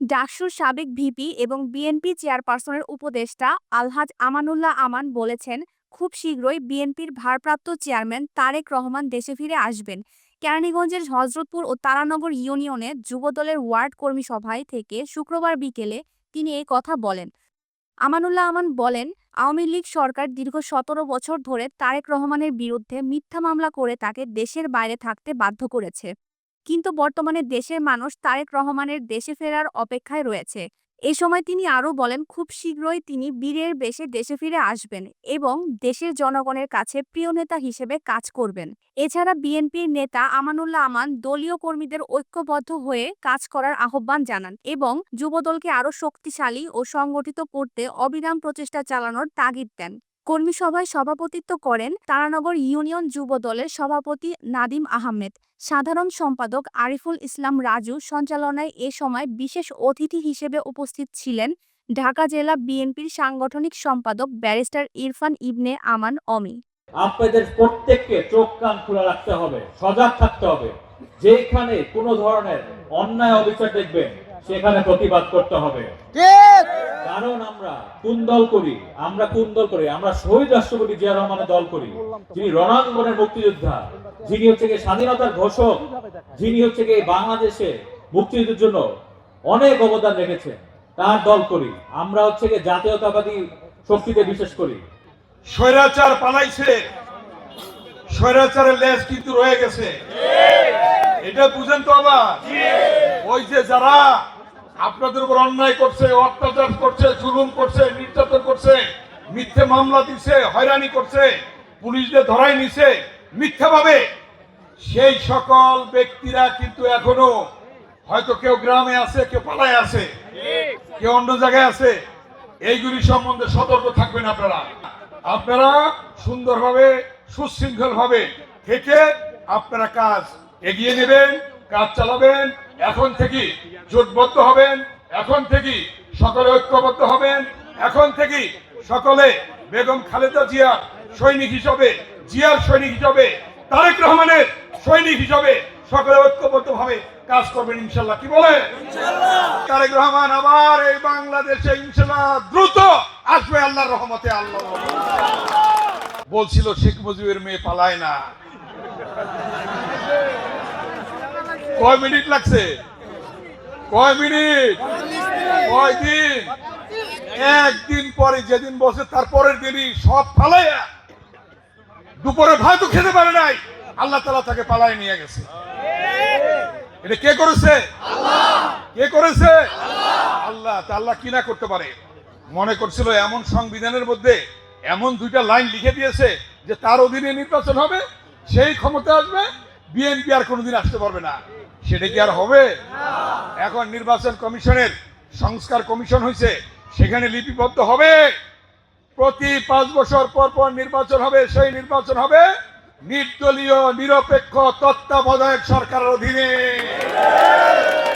ডাকসুর সাবেক ভিপি এবং বিএনপি চেয়ারপারসনের উপদেষ্টা আলহাজ আমানুল্লাহ আমান বলেছেন, খুব শীঘ্রই বিএনপির ভারপ্রাপ্ত চেয়ারম্যান তারেক রহমান দেশে ফিরে আসবেন। কেরানীগঞ্জের হজরতপুর ও তারানগর ইউনিয়নে যুবদলের ওয়ার্ড কর্মী সভায় থেকে শুক্রবার বিকেলে তিনি এই কথা বলেন। আমানুল্লাহ আমান বলেন, আওয়ামী লীগ সরকার দীর্ঘ সতেরো বছর ধরে তারেক রহমানের বিরুদ্ধে মিথ্যা মামলা করে তাকে দেশের বাইরে থাকতে বাধ্য করেছে। কিন্তু বর্তমানে দেশের মানুষ তারেক রহমানের দেশে ফেরার অপেক্ষায় রয়েছে। এ সময় তিনি আরও বলেন, খুব শীঘ্রই তিনি বীরের বেশে দেশে ফিরে আসবেন এবং দেশের জনগণের কাছে প্রিয় নেতা হিসেবে কাজ করবেন। এছাড়া বিএনপির নেতা আমানুল্লাহ আমান দলীয় কর্মীদের ঐক্যবদ্ধ হয়ে কাজ করার আহ্বান জানান এবং যুবদলকে আরও শক্তিশালী ও সংগঠিত করতে অবিরাম প্রচেষ্টা চালানোর তাগিদ দেন। কর্মী সভায় সভাপতিত্ব করেন তারানগর ইউনিয়ন যুব দলের সভাপতি নাদিম আহমেদ, সাধারণ সম্পাদক আরিফুল ইসলাম রাজু সঞ্চালনায় এ সময় বিশেষ অতিথি হিসেবে উপস্থিত ছিলেন ঢাকা জেলা বিএনপির সাংগঠনিক সম্পাদক ব্যারিস্টার ইরফান ইবনে আমান অমি। আপনাদের প্রত্যেককে চোখ কান খোলা রাখতে হবে, সজাগ থাকতে হবে। যেখানে কোনো ধরনের অন্যায় অবিচার দেখবেন সেখানে প্রতিবাদ করতে হবে। কারণ আমরা কোন দল করি? আমরা কোন দল করি? আমরা শহীদ রাষ্ট্রপতি জিয়া রহমানের দল করি। যিনি রণাঙ্গনের মুক্তিযোদ্ধা যিনি হচ্ছে গিয়ে স্বাধীনতার ঘোষক যিনি হচ্ছে গিয়ে বাংলাদেশে মুক্তিযুদ্ধের জন্য অনেক অবদান রেখেছেন তার দল করি। আমরা হচ্ছে গিয়ে জাতীয়তাবাদী শক্তিতে বিশ্বাস করি। স্বৈরাচার পালাইছে। স্বৈরাচারের লেজ কিন্তু রয়ে গেছে। এটা বুঝেন তো আবার। ওই যে যারা আপনাদের উপর অন্যায় করছে, অত্যাচার করছে, জুলুম করছে, নির্যাতন করছে, মিথ্যে মামলা দিছে, হয়রানি করছে পুলিশদের ধরাই নিছে, মিথ্যাভাবে, সেই সকল ব্যক্তিরা কিন্তু এখনও হয়তো কেউ গ্রামে আছে, কেউ পালায় আছে, কেউ অন্য জায়গায় আছে। এইগুলি সম্বন্ধে সতর্ক থাকবেন আপনারা। আপনারা সুন্দরভাবে সুশৃঙ্খল ভাবে থেকে আপনারা কাজ এগিয়ে নেবেন কাজ চালাবেন এখন থেকে জোটবদ্ধ হবেন এখন থেকে সকলে ঐক্যবদ্ধ হবেন এখন থেকে সকলে বেগম খালেদা জিয়া সৈনিক হিসাবে জিয়ার সৈনিক হিসাবে তারেক রহমানের সৈনিক হিসাবে সকলে ঐক্যবদ্ধ ভাবে কাজ করবেন ইনশাল্লাহ। কি বলে? তারেক রহমান আবার এই বাংলাদেশে ইনশাল্লাহ দ্রুত আসবে আল্লাহর রহমতে আল্লাহ বলছিল শেখ মুজিবের মেয়ে পালায় না। কয় মিনিট লাগছে? কয় মিনিট? কয় দিন? একদিন পরে যেদিন বসে তার পরের দিনই সব পালাইয়া দুপুরে ভাত তো খেতে পারে নাই। আল্লাহ তালা তাকে পালায় নিয়ে গেছে। এটা কে করেছে? কে করেছে? আল্লাহ। তা আল্লাহ কি না করতে পারে? মনে করছিল এমন সংবিধানের মধ্যে এমন দুইটা লাইন লিখে দিয়েছে যে তার অধীনে নির্বাচন হবে, সেই ক্ষমতা আসবে, বিএনপি আর কোনোদিন আসতে পারবে না। সেটা কি আর হবে? এখন নির্বাচন কমিশনের সংস্কার কমিশন হয়েছে সেখানে লিপিবদ্ধ হবে। প্রতি পাঁচ বছর পর পর নির্বাচন হবে, সেই নির্বাচন হবে নির্দলীয়, নিরপেক্ষ তত্ত্বাবধায়ক সরকারের অধীনে।